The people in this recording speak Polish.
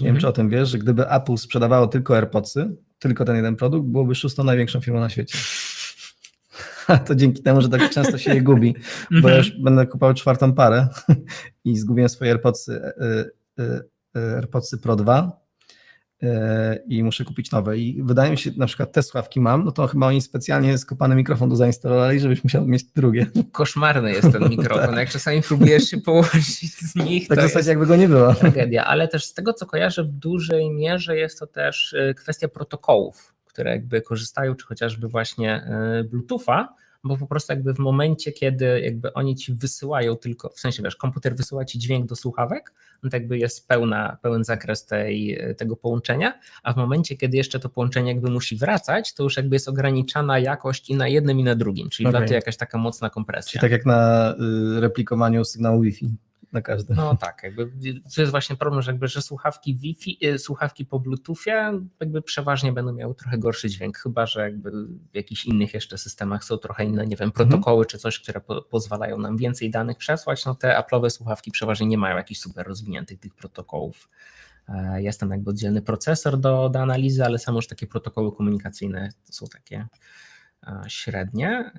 nie wiem czy o tym wiesz, że gdyby Apple sprzedawało tylko AirPodsy, tylko ten jeden produkt, byłoby szóstą największą firmą na świecie. A to dzięki temu, że tak często się je gubi, bo ja już będę kupował czwartą parę i zgubiłem swoje AirPodsy, y, y, y, AirPodsy Pro 2 y, i muszę kupić nowe. I wydaje mi się, na przykład te słuchawki mam, no to chyba oni specjalnie skopany mikrofon tu zainstalowali, żebyś musiał mieć drugie. Koszmarny jest ten mikrofon. Jak czasami próbujesz się położyć z nich, Tak to jest jakby go nie było. tragedia. Ale też z tego, co kojarzę, w dużej mierze jest to też y, kwestia protokołów, które jakby korzystają, czy chociażby właśnie y, Bluetootha, bo po prostu jakby w momencie, kiedy jakby oni ci wysyłają tylko, w sensie wiesz, komputer wysyła ci dźwięk do słuchawek, no to jakby jest pełna, pełen zakres tej, tego połączenia, a w momencie, kiedy jeszcze to połączenie jakby musi wracać, to już jakby jest ograniczana jakość i na jednym i na drugim, czyli Okej. wlatuje jakaś taka mocna Czyli kompresja. tak jak na y, replikowaniu sygnału Wi-Fi na każdy. No tak, jakby to jest właśnie problem, że jakby, że słuchawki Wi-Fi, y, słuchawki po Bluetoothie jakby przeważnie będą miały trochę gorszy dźwięk, chyba że jakby w jakichś innych jeszcze systemach są trochę inne, nie wiem, protokoły czy coś, które po, pozwalają nam więcej danych przesłać, no te Apple'owe słuchawki przeważnie nie mają jakichś super rozwiniętych tych protokołów. E, Jest tam jakby oddzielny procesor do, do analizy, ale samo już takie protokoły komunikacyjne to są takie e, średnie.